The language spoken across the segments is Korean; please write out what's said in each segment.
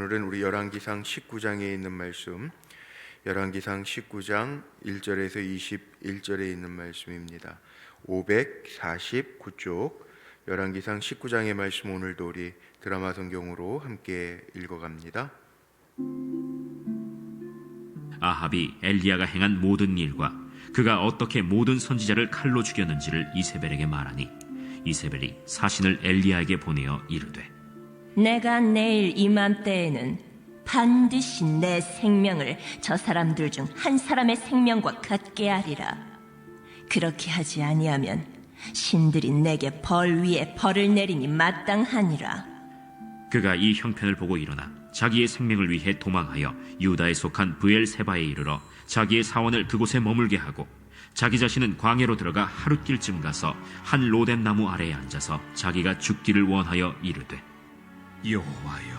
오늘은 우리 열왕기상 19장에 있는 말씀 열왕기상 19장 1절에서 21절에 있는 말씀입니다. 549쪽 열왕기상 19장의 말씀 오늘도 우리 드라마 성경으로 함께 읽어갑니다. 아합이 엘리야가 행한 모든 일과 그가 어떻게 모든 선지자를 칼로 죽였는지를 이세벨에게 말하니 이세벨이 사신을 엘리야에게 보내어 이르되 내가 내일 이맘때에는 반드시 내 생명을 저 사람들 중 한 사람의 생명과 같게 하리라. 그렇게 하지 아니하면 신들이 내게 벌 위에 벌을 내리니 마땅하니라. 그가 이 형편을 보고 일어나 자기의 생명을 위해 도망하여 유다에 속한 브엘세바에 이르러 자기의 사원을 그곳에 머물게 하고 자기 자신은 광야로 들어가 하룻길쯤 가서 한 로뎀 나무 아래에 앉아서 자기가 죽기를 원하여 이르되 여호와여,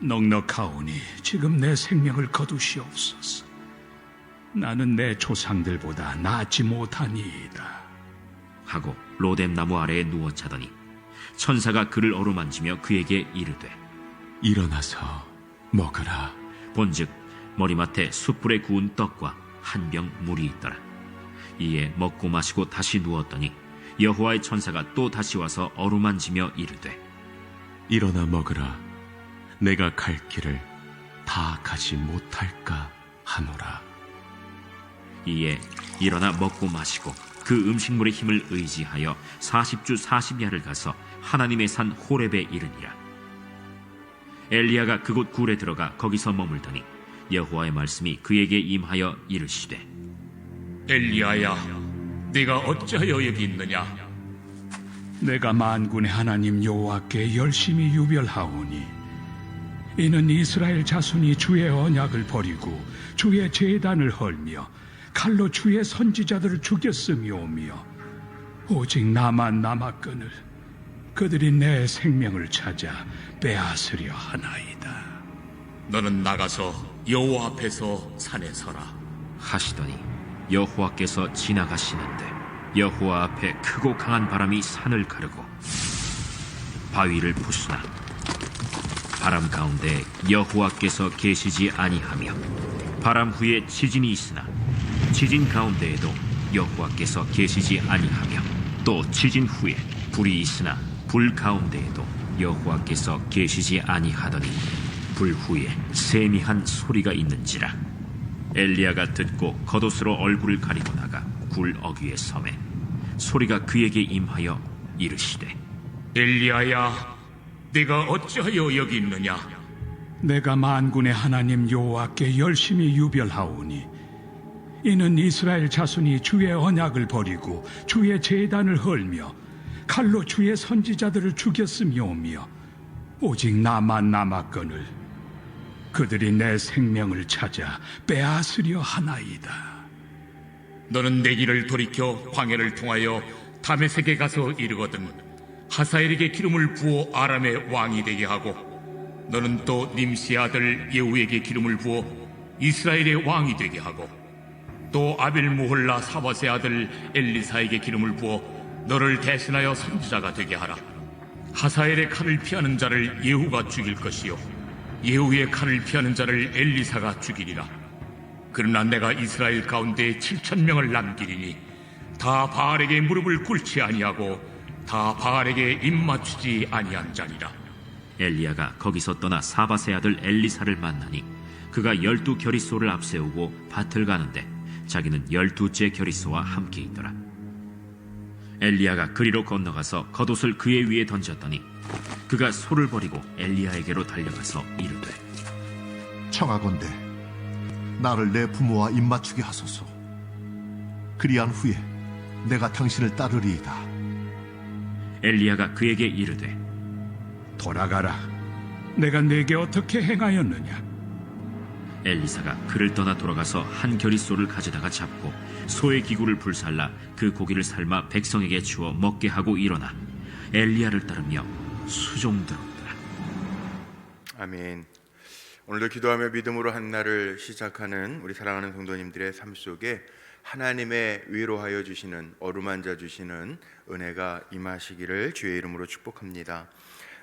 넉넉하오니 지금 내 생명을 거두시옵소서. 나는 내 조상들보다 낫지 못하니이다. 하고 로뎀 나무 아래에 누워 자더니 천사가 그를 어루만지며 그에게 이르되 일어나서 먹으라. 본즉 머리맡에 숯불에 구운 떡과 한 병 물이 있더라. 이에 먹고 마시고 다시 누웠더니 여호와의 천사가 또 다시 와서 어루만지며 이르되 일어나 먹으라. 내가 갈 길을 다 가지 못할까 하노라. 이에 일어나 먹고 마시고 그 음식물의 힘을 의지하여 40주 40야를 가서 하나님의 산 호렙에 이르니라. 엘리야가 그곳 굴에 들어가 거기서 머물더니 여호와의 말씀이 그에게 임하여 이르시되 엘리야야, 네가 어찌하여 여기 있느냐? 내가 만군의 하나님 여호와께 열심히 유별하오니 이는 이스라엘 자손이 주의 언약을 버리고 주의 제단을 헐며 칼로 주의 선지자들을 죽였음이오며 오직 나만 남았거늘 그들이 내 생명을 찾아 빼앗으려 하나이다. 너는 나가서 여호와 앞에서 산에 서라. 하시더니 여호와께서 지나가시는데 여호와 앞에 크고 강한 바람이 산을 가르고 바위를 부수나 바람 가운데 여호와께서 계시지 아니하며 바람 후에 지진이 있으나 지진 가운데에도 여호와께서 계시지 아니하며 또 지진 후에 불이 있으나 불 가운데에도 여호와께서 계시지 아니하더니 불 후에 세미한 소리가 있는지라 엘리야가 듣고 겉옷으로 얼굴을 가리고 나가 굴 어귀에 섬에 소리가 그에게 임하여 이르시되 엘리야야, 네가 어찌하여 여기 있느냐? 내가 만군의 하나님 여호와께 열심히 유별하오니 이는 이스라엘 자손이 주의 언약을 버리고 주의 제단을 헐며 칼로 주의 선지자들을 죽였음이오며 오직 나만 남았거늘 그들이 내 생명을 찾아 빼앗으려 하나이다. 너는 내 길을 돌이켜 광야를 통하여 다메섹에 가서 이르거든 하사엘에게 기름을 부어 아람의 왕이 되게 하고 너는 또 님시 아들 예후에게 기름을 부어 이스라엘의 왕이 되게 하고 또 아벨 무홀라 사바세 아들 엘리사에게 기름을 부어 너를 대신하여 선지자가 되게 하라. 하사엘의 칼을 피하는 자를 예후가 죽일 것이요 예후의 칼을 피하는 자를 엘리사가 죽이리라 그러나 내가 이스라엘 가운데 7천 명을 남기리니 다 바알에게 무릎을 꿇지 아니하고 다 바알에게 입 맞추지 아니한 자니라. 엘리야가 거기서 떠나 사바세 아들 엘리사를 만나니 그가 열두 결의소를 앞세우고 밭을 가는데 자기는 열두째 결의소와 함께 있더라 엘리야가 그리로 건너가서 겉옷을 그의 위에 던졌더니 그가 소를 버리고 엘리야에게로 달려가서 이르되 청하건대 나를 내 부모와 입맞추게 하소서. 그리한 후에 내가 당신을 따르리이다. 엘리야가 그에게 이르되 돌아가라. 내가 내게 어떻게 행하였느냐? 엘리사가 그를 떠나 돌아가서 한 결의소를 가져다가 잡고 소의 기구를 불살라 그 고기를 삶아 백성에게 주어 먹게 하고 일어나 엘리야를 따르며 수종들었더라. 아멘. 오늘도 기도하며 믿음으로 한 날을 시작하는 우리 사랑하는 성도님들의 삶 속에 하나님의 위로하여 주시는 어루만져 주시는 은혜가 임하시기를 주의 이름으로 축복합니다.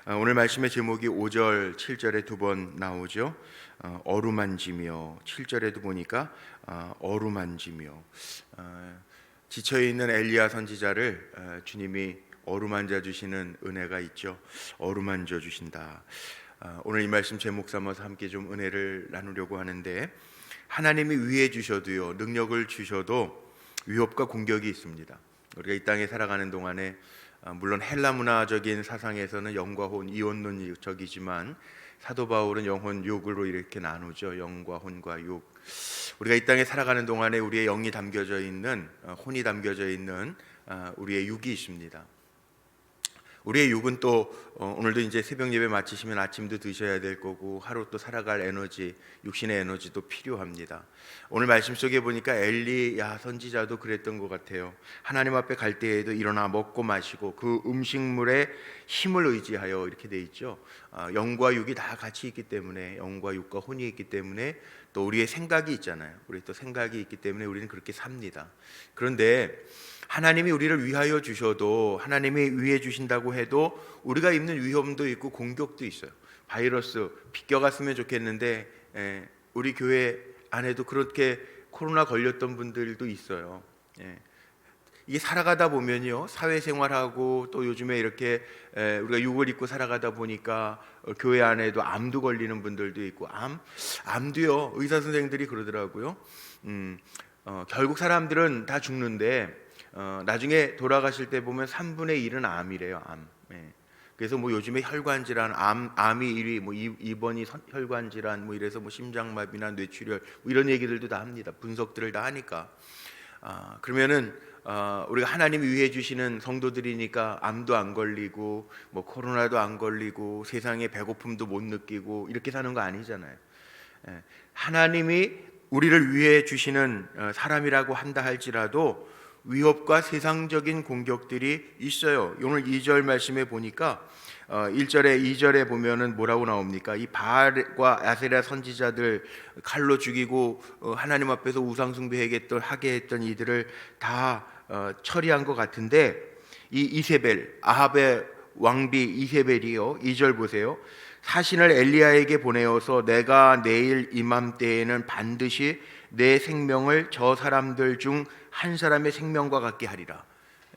아, 오늘 말씀의 제목이 5절, 7절에 두 번 나오죠. 어, 어루만지며 7절에도 보니까 어, 어루만지며 어, 지쳐 있는 엘리야 선지자를 어, 주님이 어루만져 주시는 은혜가 있죠. 어루만져 주신다. 어, 오늘 이 말씀 제목 삼아서 함께 좀 은혜를 나누려고 하는데 하나님이 위해 주셔도요 능력을 주셔도 위협과 공격이 있습니다. 우리가 이 땅에 살아가는 동안에 아, 물론 헬라 문화적인 사상에서는 영과 혼 이혼론적이지만 사도 바울은 영혼 육으로 이렇게 나누죠. 영과 혼과 육. 우리가 이 땅에 살아가는 동안에 우리의 영이 담겨져 있는 어, 혼이 담겨져 있는 아, 우리의 육이 있습니다. 우리의 육은 또 어, 오늘도 이제 새벽 예배 마치시면 아침도 드셔야 될 거고 하루 또 살아갈 에너지, 육신의 에너지도 필요합니다. 오늘 말씀 속에 보니까 엘리야 선지자도 그랬던 것 같아요. 하나님 앞에 갈 때에도 일어나 먹고 마시고 그 음식물의 힘을 의지하여 이렇게 돼 있죠. 아, 영과 육이 다 같이 있기 때문에 영과 육과 혼이 있기 때문에 또 우리의 생각이 있잖아요. 우리 또 생각이 있기 때문에 우리는 그렇게 삽니다. 그런데 하나님이 우리를 위하여 주셔도 하나님이 위해 주신다고 해도 우리가 입는 위험도 있고 공격도 있어요. 바이러스 비껴갔으면 좋겠는데 에, 우리 교회 안에도 그렇게 코로나 걸렸던 분들도 있어요. 예. 이게 살아가다 보면요 사회생활하고 또 요즘에 이렇게 에, 우리가 육을 입고 살아가다 보니까 어, 교회 안에도 암도 걸리는 분들도 있고 암 암도요 의사 선생들이 그러더라고요. 음, 어, 결국 사람들은 다 죽는데 어, 나중에 돌아가실 때 보면 3분의 1은 암이래요. 암. 예. 그래서 뭐 요즘에 혈관 질환, 암, 암이 1위, 뭐 2번이 혈관 질환, 뭐 이래서 뭐 심장마비나 뇌출혈 뭐 이런 얘기들도 다 합니다. 분석들을 다 하니까. 아, 그러면은 어, 우리가 하나님이 위해 주시는 성도들이니까 암도 안 걸리고 뭐 코로나도 안 걸리고 세상에 배고픔도 못 느끼고 이렇게 사는 거 아니잖아요. 예. 하나님이 우리를 위해 주시는 어, 사람이라고 한다 할지라도 위협과 세상적인 공격들이 있어요. 오늘 2절 말씀에 보니까 어, 1절에 2절에 보면은 뭐라고 나옵니까? 이 바알과 아세라 선지자들 칼로 죽이고 어, 하나님 앞에서 우상 숭배하겠던 하게 했던 이들을 다 어, 처리한 것 같은데 이 이세벨 아합의 왕비 이세벨이요. 2절 보세요. 사신을 엘리야에게 보내어서 내가 내일 이맘때에는 반드시 내 생명을 저 사람들 중 한 사람의 생명과 같게 하리라.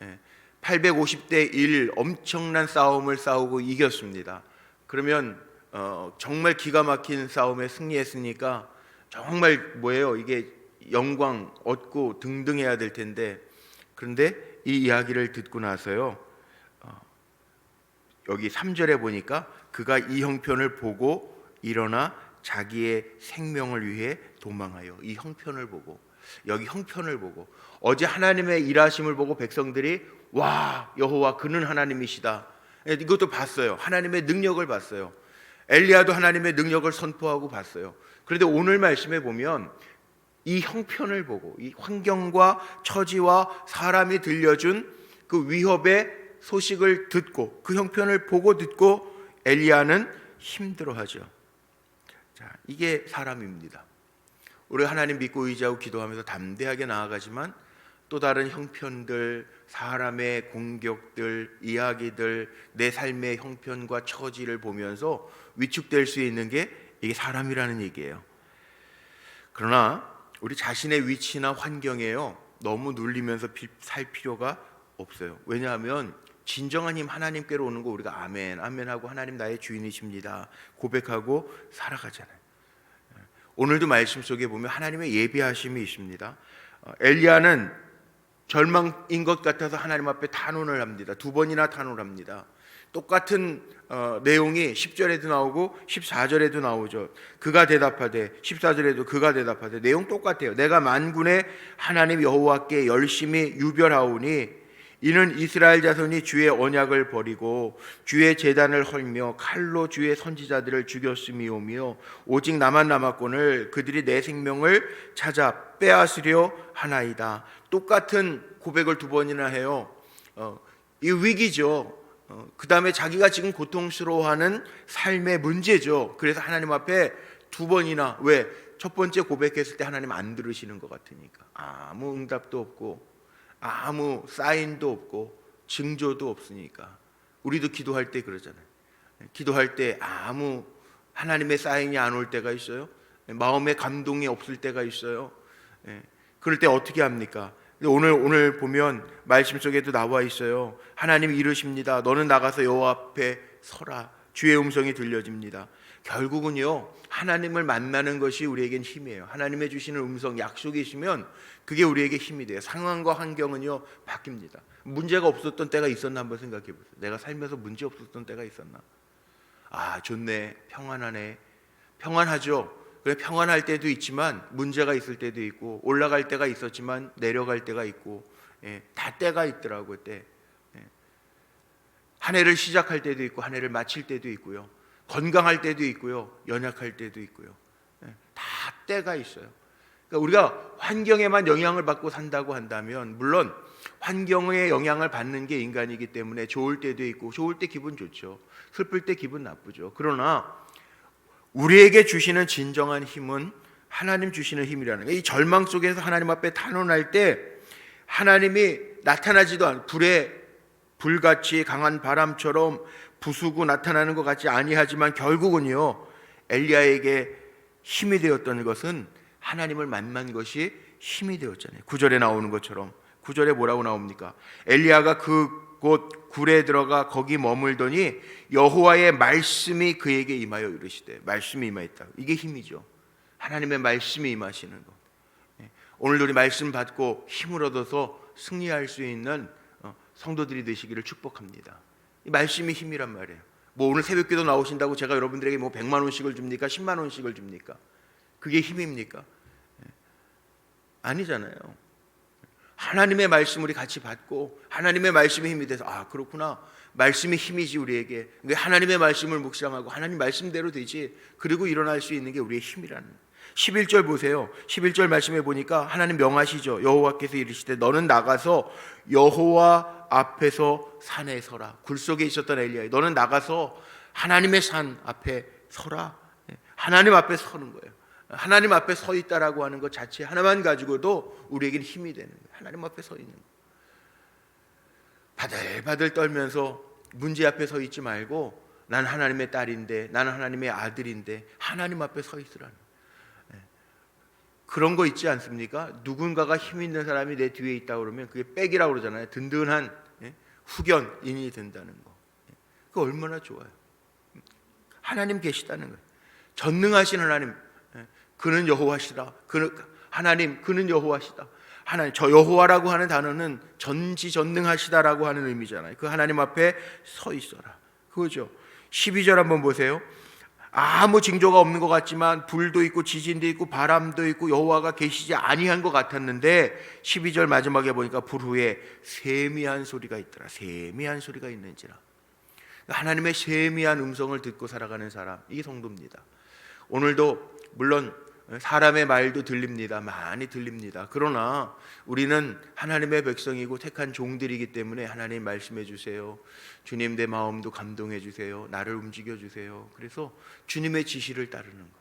예. 850대 1 엄청난 싸움을 싸우고 이겼습니다. 그러면 어, 정말 기가 막힌 싸움에 승리했으니까 정말 뭐예요? 이게 영광 얻고 등등해야 될 텐데 그런데 이 이야기를 듣고 나서요. 어, 여기 3절에 보니까 그가 이 형편을 보고 일어나 자기의 생명을 위해 도망하여 이 형편을 보고 여기 형편을 보고 어제 하나님의 일하심을 보고 백성들이 와 여호와 그는 하나님이시다 예, 이것도 봤어요 하나님의 능력을 봤어요 엘리야도 하나님의 능력을 선포하고 봤어요 그런데 오늘 말씀에 보면 이 형편을 보고 이 환경과 처지와 사람이 들려준 그 위협의 소식을 듣고 그 형편을 보고 듣고 엘리야는 힘들어하죠. 자, 이게 사람입니다. 우리 하나님 믿고 의지하고 기도하면서 담대하게 나아가지만 또 다른 형편들, 사람의 공격들, 이야기들, 내 삶의 형편과 처지를 보면서 위축될 수 있는 게 이게 사람이라는 얘기예요. 그러나 우리 자신의 위치나 환경에요 너무 눌리면서 살 필요가 없어요. 왜냐하면 진정한 힘 하나님께로 오는 거 우리가 아멘 아멘하고 하나님 나의 주인이십니다 고백하고 살아가잖아요. 오늘도 말씀 속에 보면 하나님의 예비하심이 있습니다. 어, 엘리야는 절망인 것 같아서 하나님 앞에 탄원을 합니다. 두 번이나 탄원을 합니다. 똑같은 어, 내용이 10절에도 나오고 14절에도 나오죠. 그가 대답하되 14절에도 그가 대답하되 내용 똑같아요. 내가 만군의 하나님 여호와께 열심히 유별하오니 이는 이스라엘 자손이 주의 언약을 버리고 주의 재단을 헐며 칼로 주의 선지자들을 죽였음이오며 오직 나만 남았거늘 그들이 내 생명을 찾아 빼앗으려 하나이다. 똑같은 고백을 두 번이나 해요. 어, 이 위기죠. 어, 그 다음에 자기가 지금 고통스러워하는 삶의 문제죠. 그래서 하나님 앞에 두 번이나 왜? 첫 번째 고백했을 때 하나님 안 들으시는 것 같으니까 아무 응답도 없고 아무 사인도 없고 징조도 없으니까 우리도 기도할 때 그러잖아요. 기도할 때 아무 하나님의 사인이 안 올 때가 있어요. 마음의 감동이 없을 때가 있어요. 예. 그럴 때 어떻게 합니까? 오늘 오늘 보면 말씀 속에도 나와 있어요. 하나님 이르십니다. 너는 나가서 여호와 앞에 서라. 주의 음성이 들려집니다. 결국은요 하나님을 만나는 것이 우리에겐 힘이에요. 하나님의 주시는 음성 약속이 있으면 그게 우리에게 힘이 돼요. 상황과 환경은요 바뀝니다. 문제가 없었던 때가 있었나 한번 생각해 보세요. 내가 살면서 문제 없었던 때가 있었나? 아 좋네 평안하네 평안하죠. 평안할 때도 있지만 문제가 있을 때도 있고 올라갈 때가 있었지만 내려갈 때가 있고 예, 다 때가 있더라고요 때. 예. 한 해를 시작할 때도 있고 한 해를 마칠 때도 있고요. 건강할 때도 있고요. 연약할 때도 있고요. 예, 다 때가 있어요. 그러니까 우리가 환경에만 영향을 받고 산다고 한다면 물론 환경의 영향을 받는 게 인간이기 때문에 좋을 때도 있고 좋을 때 기분 좋죠. 슬플 때 기분 나쁘죠. 그러나 우리에게 주시는 진정한 힘은 하나님 주시는 힘이라는 거예요. 이 절망 속에서 하나님 앞에 탄원할 때 하나님이 나타나지도 않 불에 불같이 강한 바람처럼 부수고 나타나는 것 같지 아니하지만 결국은요 엘리야에게 힘이 되었던 것은 하나님을 만난 것이 힘이 되었잖아요. 구절에 나오는 것처럼 구절에 뭐라고 나옵니까? 엘리야가 그 곳 굴에 들어가 거기 머물더니 여호와의 말씀이 그에게 임하여 이르시되 말씀이 임하였다. 이게 힘이죠. 하나님의 말씀이 임하시는 것. 예. 오늘도 우리 말씀 받고 힘을 얻어서 승리할 수 있는 어, 성도들이 되시기를 축복합니다. 이 말씀이 힘이란 말이에요. 뭐 오늘 새벽기도 나오신다고 제가 여러분들에게 뭐 100만 원씩을 줍니까? 10만 원씩을 줍니까? 그게 힘입니까? 예. 아니잖아요. 하나님의 말씀 우리 같이 받고 하나님의 말씀이 힘이 돼서 아 그렇구나. 말씀이 힘이지 우리에게. 그러니까 하나님의 말씀을 묵상하고 하나님 말씀대로 되지. 그리고 일어날 수 있는 게 우리의 힘이라는. 11절 보세요. 11절 말씀해 보니까 하나님 명하시죠. 여호와께서 이르시되 너는 나가서 여호와 앞에서 산에 서라. 굴 속에 있었던 엘리야 너는 나가서 하나님의 산 앞에 서라. 예, 하나님 앞에 서는 거예요 하나님 앞에 서 있다라고 하는 것 자체 하나만 가지고도 우리에겐 힘이 되는 거예요. 하나님 앞에 서 있는 거. 바들바들 떨면서 문제 앞에 서 있지 말고 난 하나님의 딸인데 나는 하나님의 아들인데 하나님 앞에 서 있으라는 거예요. 그런 거 있지 않습니까? 누군가가 힘 있는 사람이 내 뒤에 있다 그러면 그게 백이라고 그러잖아요. 든든한 예? 후견인이 된다는 거. 그 얼마나 좋아요. 하나님 계시다는 거예요. 전능하신 하나님 예, 그는 여호와시다. 그는 하나님 그는 여호와시다. 하나님 저 여호와라고 하는 단어는 전지전능하시다라고 하는 의미잖아요. 그 하나님 앞에 서 있어라. 그거죠. 12절 한번 보세요. 아무 징조가 없는 것 같지만 불도 있고 지진도 있고 바람도 있고 여호와가 계시지 아니한 것 같았는데 12절 마지막에 보니까 불 후에 세미한 소리가 있더라. 세미한 소리가 있는지라. 하나님의 세미한 음성을 듣고 살아가는 사람 이게 성도입니다. 오늘도 물론 사람의 말도 들립니다. 많이 들립니다. 그러나 우리는 하나님의 백성이고 택한 종들이기 때문에 하나님 말씀해 주세요. 주님 내 마음도 감동해 주세요. 나를 움직여 주세요. 그래서 주님의 지시를 따르는 거.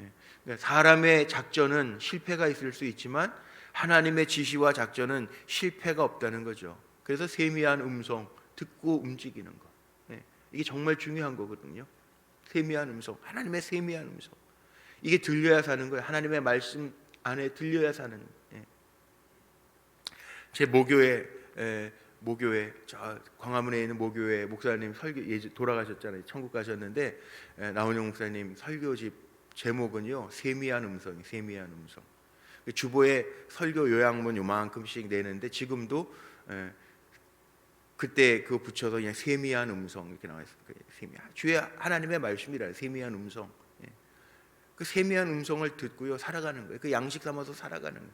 예. 그러니까 사람의 작전은 실패가 있을 수 있지만 하나님의 지시와 작전은 실패가 없다는 거죠. 그래서 세미한 음성 듣고 움직이는 거. 예. 이게 정말 중요한 거거든요. 세미한 음성, 하나님의 세미한 음성. 이게 들려야 사는 거예요. 하나님의 말씀 안에 들려야 사는. 예. 제 모교회 에, 모교회 저 광화문에 있는 모교회 목사님 설교 예전 돌아가셨잖아요. 천국 가셨는데 에, 나훈영 목사님 설교집 제목은요 세미한 음성, 세미한 음성. 주보에 설교 요약문 요만큼씩 내는데 지금도 에, 그때 그거 붙여서 그냥 세미한 음성 이렇게 나와 있어요. 세미한 주의 하나님의 말씀이라 세미한 음성. 예. 그 세미한 음성을 듣고요 살아가는 거예요. 그 양식 삼아서 살아가는 거예요.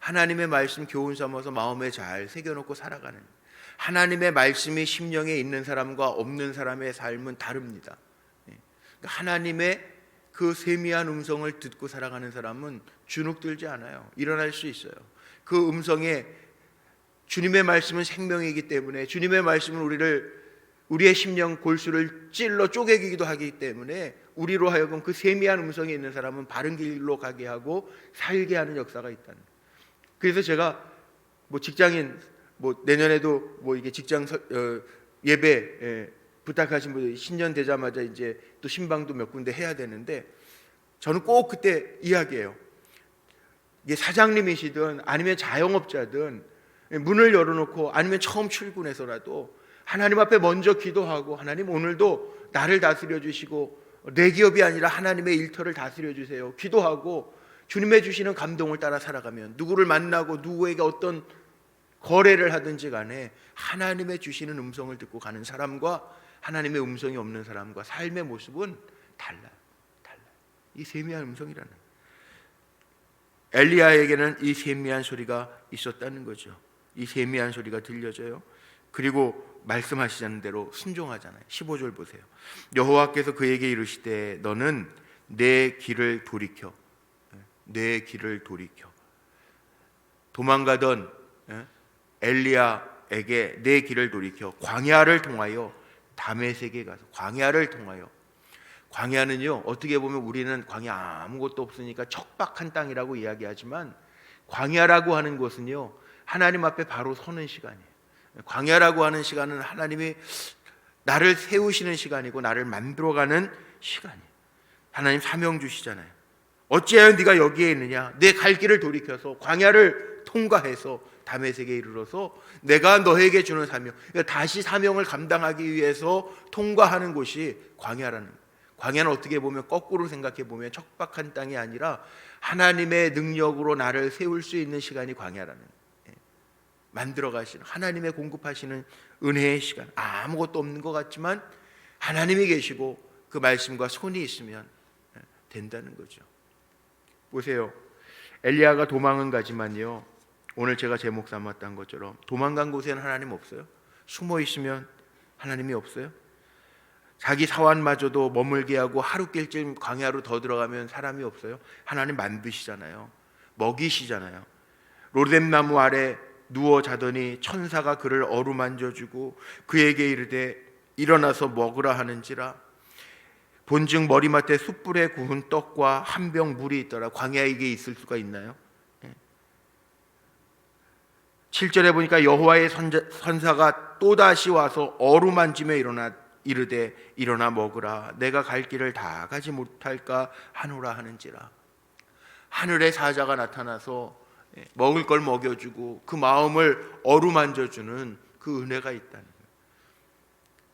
하나님의 말씀 교훈 삼아서 마음에 잘 새겨놓고 살아가는 거예요. 하나님의 말씀이 심령에 있는 사람과 없는 사람의 삶은 다릅니다. 예. 그러니까 하나님의 그 세미한 음성을 듣고 살아가는 사람은 주눅들지 않아요. 일어날 수 있어요. 그 음성에 주님의 말씀은 생명이기 때문에 주님의 말씀은 우리를 우리의 심령 골수를 찔러 쪼개기도 하기 때문에 우리로 하여금 그 세미한 음성이 있는 사람은 바른 길로 가게 하고 살게 하는 역사가 있다는. 그래서 제가 뭐 직장인 뭐 내년에도 뭐 이게 직장 서- 어, 예배 예, 부탁하신 분들 신년 되자마자 이제 또 신방도 몇 군데 해야 되는데 저는 꼭 그때 이야기해요. 이게 사장님이시든 아니면 자영업자든 문을 열어놓고 아니면 처음 출근해서라도 하나님 앞에 먼저 기도하고 하나님 오늘도 나를 다스려 주시고 내 기업이 아니라 하나님의 일터를 다스려 주세요. 기도하고 주님의 주시는 감동을 따라 살아가면 누구를 만나고 누구에게 어떤 거래를 하든지 간에 하나님의 주시는 음성을 듣고 가는 사람과 하나님의 음성이 없는 사람과 삶의 모습은 달라요. 달라요. 이 세미한 음성이라는. 엘리야에게는 이 세미한 소리가 있었다는 거죠. 이 세미한 소리가 들려져요. 그리고 말씀하시자는 대로 순종하잖아요. 15절 보세요. 여호와께서 그에게 이르시되 너는 내 길을 돌이켜 내 길을 돌이켜 도망가던 예, 엘리야에게 내 길을 돌이켜 광야를 통하여 다메섹에 가서 광야를 통하여 광야는요 어떻게 보면 우리는 광야 아무것도 없으니까 척박한 땅이라고 이야기하지만 광야라고 하는 곳은요 하나님 앞에 바로 서는 시간이에요. 광야라고 하는 시간은 하나님이 나를 세우시는 시간이고 나를 만들어가는 시간이에요. 하나님 사명 주시잖아요. 어찌하여 네가 여기에 있느냐? 내 갈 길을 돌이켜서 광야를 통과해서 다메섹에 이르러서 내가 너에게 주는 사명, 그러니까 다시 사명을 감당하기 위해서 통과하는 곳이 광야라는 거예요. 광야는 어떻게 보면 거꾸로 생각해 보면 척박한 땅이 아니라 하나님의 능력으로 나를 세울 수 있는 시간이 광야라는 거예요. 만들어 가시는 하나님의 공급하시는 은혜의 시간 아무것도 없는 것 같지만 하나님이 계시고 그 말씀과 손이 있으면 예, 된다는 거죠. 보세요. 엘리야가 도망은 가지만요. 오늘 제가 제목 삼았던 것처럼 도망간 곳에는 하나님 없어요. 숨어 있으면 하나님이 없어요. 자기 사환마저도 머물게 하고 하루 길쯤 광야로 더 들어가면 사람이 없어요. 하나님 만드시잖아요. 먹이시잖아요. 로뎀 나무 아래 누워 자더니 천사가 그를 어루만져 주고 그에게 이르되 일어나서 먹으라 하는지라. 본즉 머리맡에 숯불에 구운 떡과 한 병 물이 있더라. 광야에 이게 있을 수가 있나요? 7절에 보니까 여호와의 선자, 선사가 또다시 와서 어루만지며 일어나 이르되 일어나 먹으라. 내가 갈 길을 다 가지 못할까 하노라 하는지라. 하늘의 사자가 나타나서 예, 먹을 걸 먹여주고 그 마음을 어루만져주는 그 은혜가 있다는 거예요.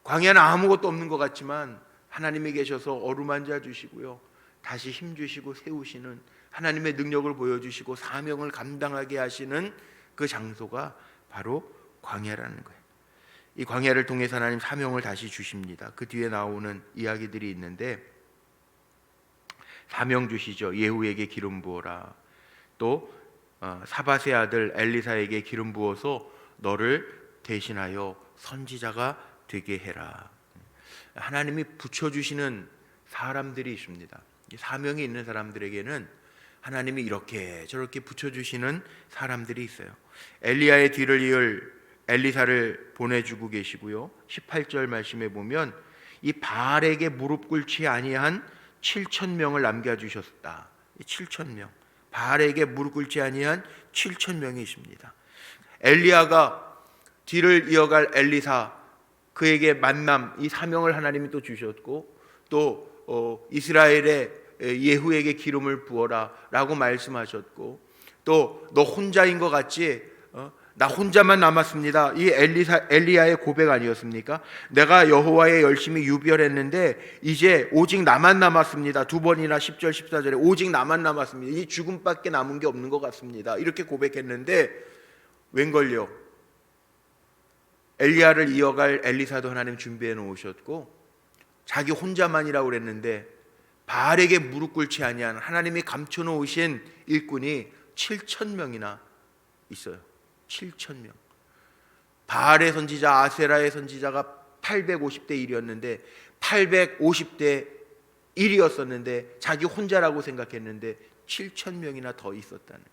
광야는 아무것도 없는 것 같지만 하나님이 계셔서 어루만져 주시고요. 다시 힘 주시고 세우시는 하나님의 능력을 보여주시고 사명을 감당하게 하시는 그 장소가 바로 광야라는 거예요. 이 광야를 통해서 하나님 사명을 다시 주십니다. 그 뒤에 나오는 이야기들이 있는데 사명 주시죠. 예후에게 기름 부어라. 또 어, 사바세 아들 엘리사에게 기름 부어서 너를 대신하여 선지자가 되게 해라. 하나님이 붙여 주시는 사람들이 있습니다. 사명이 있는 사람들에게는 하나님이 이렇게 저렇게 붙여 주시는 사람들이 있어요. 엘리야의 뒤를 이을 엘리사를 보내주고 계시고요. 18절 말씀에 보면 이 바알에게 무릎 꿇지 아니한 7천 명을 남겨주셨다. 7천 명. 바알에게 무릎 꿇지 아니한 7천 명이십니다. 엘리야가 뒤를 이어갈 엘리사 그에게 만남 이 사명을 하나님이 또 주셨고 또 어, 이스라엘의 예후에게 기름을 부어라라고 말씀하셨고 또 너 혼자인 것 같지 어? 나 혼자만 남았습니다. 이 엘리사 엘리야의 고백 아니었습니까? 내가 여호와의 열심히 유별했는데 이제 오직 나만 남았습니다. 두 번이나 10절 14절에 오직 나만 남았습니다. 이 죽음밖에 남은 게 없는 것 같습니다. 이렇게 고백했는데 웬걸요? 엘리야를 이어갈 엘리사도 하나님 준비해 놓으셨고 자기 혼자만이라고 그랬는데 바알에게 무릎 꿇지 아니한 하나님이 감춰 놓으신 일꾼이 7천 명이나 있어요. 7천 명. 바알의 선지자 아세라의 선지자가 850대 1이었는데 850대 1이었었는데 자기 혼자라고 생각했는데 7천 명이나 더 있었다는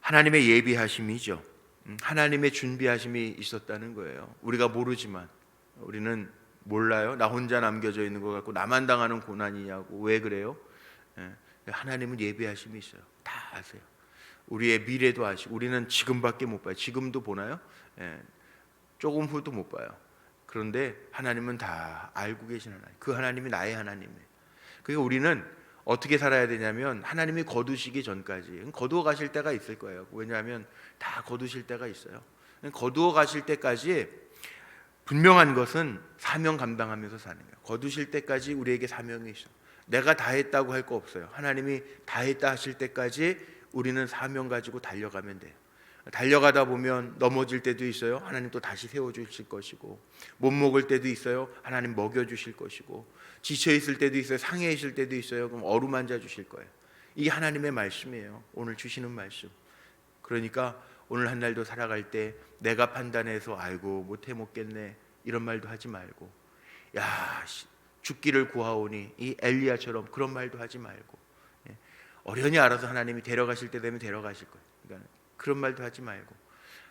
하나님의 예비하심이죠. 음, 하나님의 준비하심이 있었다는 거예요. 우리가 모르지만 우리는 몰라요. 나 혼자 남겨져 있는 것 같고 나만 당하는 고난이냐고 왜 그래요? 예, 하나님은 예비하심이 있어요. 다 아세요. 우리의 미래도 아시고 우리는 지금밖에 못 봐요. 지금도 보나요? 예, 조금 후도 못 봐요. 그런데 하나님은 다 알고 계신 하나님. 그 하나님이 나의 하나님이에요. 그러니까 우리는 어떻게 살아야 되냐면 하나님이 거두시기 전까지 거두어 가실 때가 있을 거예요. 왜냐하면 다 거두실 때가 있어요. 거두어 가실 때까지 분명한 것은 사명 감당하면서 사는 거예요. 거두실 때까지 우리에게 사명이 있어. 내가 다 했다고 할 거 없어요. 하나님이 다 했다 하실 때까지 우리는 사명 가지고 달려가면 돼요. 달려가다 보면 넘어질 때도 있어요. 하나님 또 다시 세워 주실 것이고 못 먹을 때도 있어요. 하나님 먹여 주실 것이고 지쳐 있을 때도 있어요. 상해 있을 때도 있어요. 그럼 어루만져 주실 거예요. 이게 하나님의 말씀이에요. 오늘 주시는 말씀. 그러니까 오늘 한 날도 살아갈 때 내가 판단해서 아이고 못해 먹겠네 이런 말도 하지 말고 야 씨, 죽기를 구하오니 이 엘리야처럼 그런 말도 하지 말고 예, 어련히 알아서 하나님이 데려가실 때 되면 데려가실 거예요. 그러니까 그런 말도 하지 말고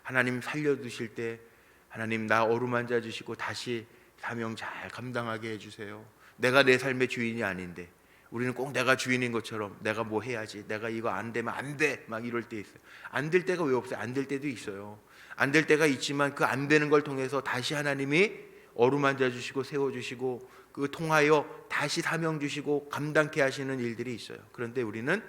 하나님 살려두실 때 하나님 나 어루만져 주시고 다시 사명 잘 감당하게 해주세요. 내가 내 삶의 주인이 아닌데 우리는 꼭 내가 주인인 것처럼 내가 뭐 해야지 내가 이거 안 되면 안 돼 막 이럴 때 있어요. 안 될 때가 왜 없어요? 안 될 때도 있어요. 안 될 때가 있지만 그 안 되는 걸 통해서 다시 하나님이 어루만져 주시고 세워 주시고 그 통하여 다시 사명 주시고 감당케 하시는 일들이 있어요. 그런데 우리는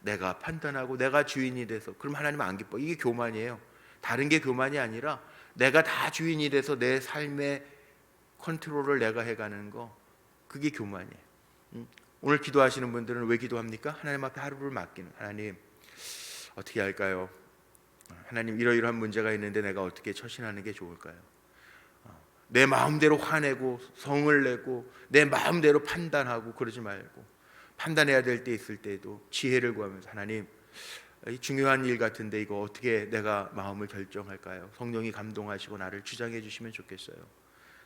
내가 판단하고 내가 주인이 돼서 그럼 하나님 안 기뻐. 이게 교만이에요. 다른 게 교만이 아니라 내가 다 주인이 돼서 내 삶의 컨트롤을 내가 해가는 거 그게 교만이에요. 음? 오늘 기도하시는 분들은 왜 기도합니까? 하나님 앞에 하루를 맡기는 하나님 어떻게 할까요? 하나님 이러이러한 문제가 있는데 내가 어떻게 처신하는 게 좋을까요? 어, 내 마음대로 화내고 성을 내고 내 마음대로 판단하고 그러지 말고 판단해야 될 때 있을 때도 지혜를 구하면서 하나님 이 중요한 일 같은데 이거 어떻게 내가 마음을 결정할까요? 성령이 감동하시고 나를 주장해 주시면 좋겠어요.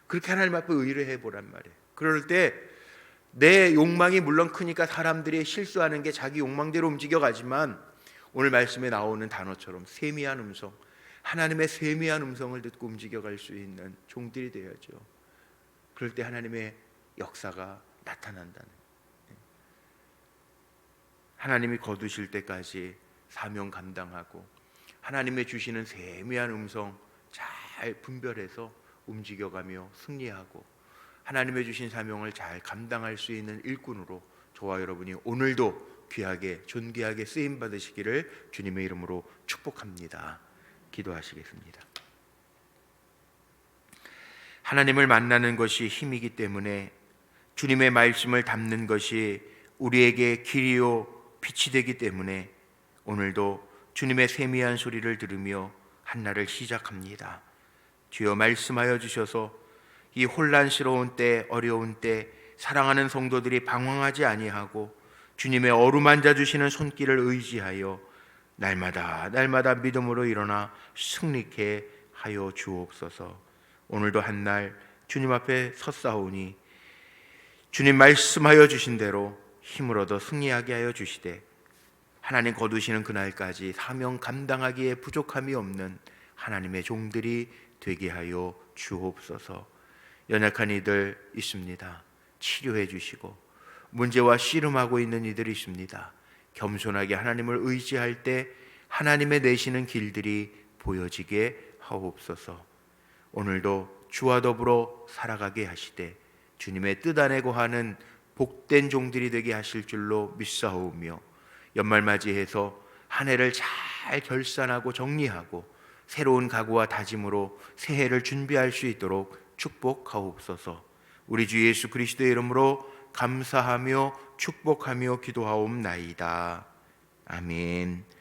그렇게 하나님 앞에 의뢰해 보란 말이에요. 그럴 때 내 욕망이 물론 크니까 사람들이 실수하는 게 자기 욕망대로 움직여 가지만 오늘 말씀에 나오는 단어처럼 세미한 음성, 하나님의 세미한 음성을 듣고 움직여 갈 수 있는 종들이 되어야죠. 그럴 때 하나님의 역사가 나타난다는. 하나님이 거두실 때까지 사명 감당하고 하나님의 주시는 세미한 음성 잘 분별해서 움직여가며 승리하고 하나님의 주신 사명을 잘 감당할 수 있는 일꾼으로 저와 여러분이 오늘도 귀하게 존귀하게 쓰임 받으시기를 주님의 이름으로 축복합니다. 기도하시겠습니다. 하나님을 만나는 것이 힘이기 때문에 주님의 말씀을 담는 것이 우리에게 길이요 빛이 되기 때문에 오늘도 주님의 세미한 소리를 들으며 한날을 시작합니다. 주여 말씀하여 주셔서 이 혼란스러운 때 어려운 때 사랑하는 성도들이 방황하지 아니하고 주님의 어루만져 주시는 손길을 의지하여 날마다 날마다 믿음으로 일어나 승리케 하여 주옵소서. 오늘도 한 날 주님 앞에 섰사오니 주님 말씀하여 주신 대로 힘을 얻어 승리하게 하여 주시되 하나님 거두시는 그날까지 사명 감당하기에 부족함이 없는 하나님의 종들이 되게 하여 주옵소서. 연약한 이들 있습니다. 치료해 주시고 문제와 씨름하고 있는 이들이 있습니다. 겸손하게 하나님을 의지할 때 하나님의 내시는 길들이 보여지게 하옵소서. 오늘도 주와 더불어 살아가게 하시되 주님의 뜻 안에 거하는 복된 종들이 되게 하실 줄로 믿사오며 연말 맞이해서 한 해를 잘 결산하고 정리하고 새로운 각오와 다짐으로 새해를 준비할 수 있도록 축복하옵소서. 우리 주 예수 그리스도의 이름으로 감사하며 축복하며 기도하옵나이다. 아멘.